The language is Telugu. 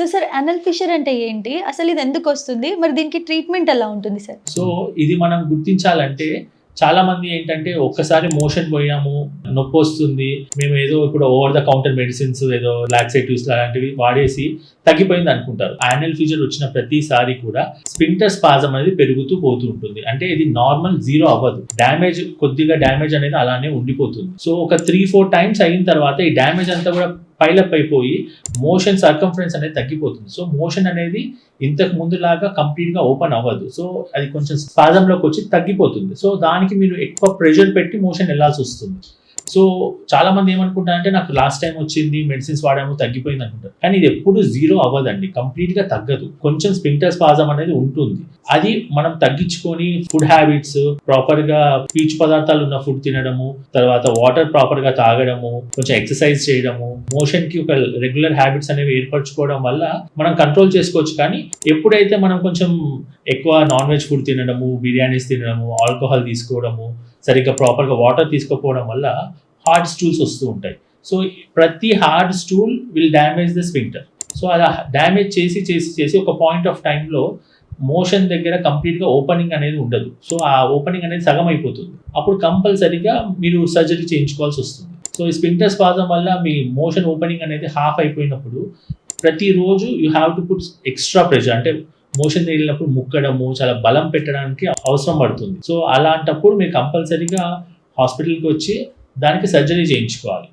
సో సార్ అనల్ ఫిషర్ అంటే ఏంటి? అసలు ఇది ఎందుకు వస్తుంది? మరి దీనికి ట్రీట్మెంట్ ఎలా ఉంటుంది సార్? సో ఇది మనం గుర్తించాలంటే చాలా మంది ఏంటంటే ఒక్కసారి మోషన్ పోయాము నొప్పి వస్తుంది మేము ఏదో ఇప్పుడు ఓవర్ ద కౌంటర్ మెడిసిన్స్ ఏదో లాక్సేటివ్స్ లాంటివి వాడేసి తగ్గిపోయింది అనుకుంటారు. యానల్ ఫీజర్ వచ్చిన ప్రతిసారి కూడా స్పింటర్ స్పాజం అనేది పెరుగుతూ పోతూ ఉంటుంది. అంటే ఇది నార్మల్ జీరో అవ్వదు. డ్యామేజ్ కొద్దిగా డ్యామేజ్ అనేది అలానే ఉండిపోతుంది. సో ఒక త్రీ ఫోర్ టైమ్స్ అయిన తర్వాత ఈ డ్యామేజ్ అంతా కూడా పైలప్ అయిపోయి మోషన్ సర్కంఫరెన్స్ అనేది తగ్గిపోతుంది. సో మోషన్ అనేది ఇంతకు ముందులాగా లాగా కంప్లీట్గా ఓపెన్ అవ్వదు. సో అది కొంచెం స్పాజంలోకి వచ్చి తగ్గిపోతుంది. సో దానికి మీరు ఎక్కువ ప్రెషర్ పెట్టి మోషన్ వెళ్ళాల్సి వస్తుంది. సో చాలా మంది ఏమనుకుంటారంటే నాకు లాస్ట్ టైం వచ్చింది మెడిసిన్స్ వాడాము తగ్గిపోయింది అనుకుంటారు. కానీ ఇది ఎప్పుడు జీరో అవ్వదండి. కంప్లీట్గా తగ్గదు. కొంచెం స్పింటర్ స్పాజం అనేది ఉంటుంది. అది మనం తగ్గించుకొని ఫుడ్ హ్యాబిట్స్ ప్రాపర్గా పీచు పదార్థాలు ఉన్న ఫుడ్ తినడము తర్వాత వాటర్ ప్రాపర్గా తాగడము కొంచెం ఎక్సర్సైజ్ చేయడము మోషన్కి ఒక రెగ్యులర్ హ్యాబిట్స్ అనేవి ఏర్పరచుకోవడం వల్ల మనం కంట్రోల్ చేసుకోవచ్చు. కానీ ఎప్పుడైతే మనం కొంచెం ఎక్కువ నాన్ వెజ్ ఫుడ్ తినడము బిర్యానీస్ తినడము ఆల్కహాల్ తీసుకోవడము సరిగ్గా ప్రాపర్గా వాటర్ తీసుకోకపోవడం వల్ల హార్డ్ స్టూల్స్ వస్తూ ఉంటాయి. సో ప్రతి hard stool will damage the sphincter so అలా డ్యామేజ్ చేసి చేసి చేసి ఒక పాయింట్ ఆఫ్ టైంలో మోషన్ దగ్గర కంప్లీట్గా ఓపెనింగ్ అనేది ఉండదు. సో ఆ ఓపెనింగ్ అనేది సగం అయిపోతుంది. అప్పుడు కంపల్సరీగా మీరు సర్జరీ చేయించుకోవాల్సి వస్తుంది. సో ఈ స్పింక్టర్ స్పాజం వల్ల మీ మోషన్ ఓపెనింగ్ అనేది హాఫ్ అయిపోయినప్పుడు ప్రతిరోజు you have to put extra pressure అంటే మోషన్ వెళ్ళినప్పుడు ముక్కడము చాలా బలం పెట్టడానికి అవసరం పడుతుంది. సో అలాంటప్పుడు మీరు కంపల్సరీగా హాస్పిటల్కి వచ్చి దానికి సర్జరీ చేయించుకోవాలి.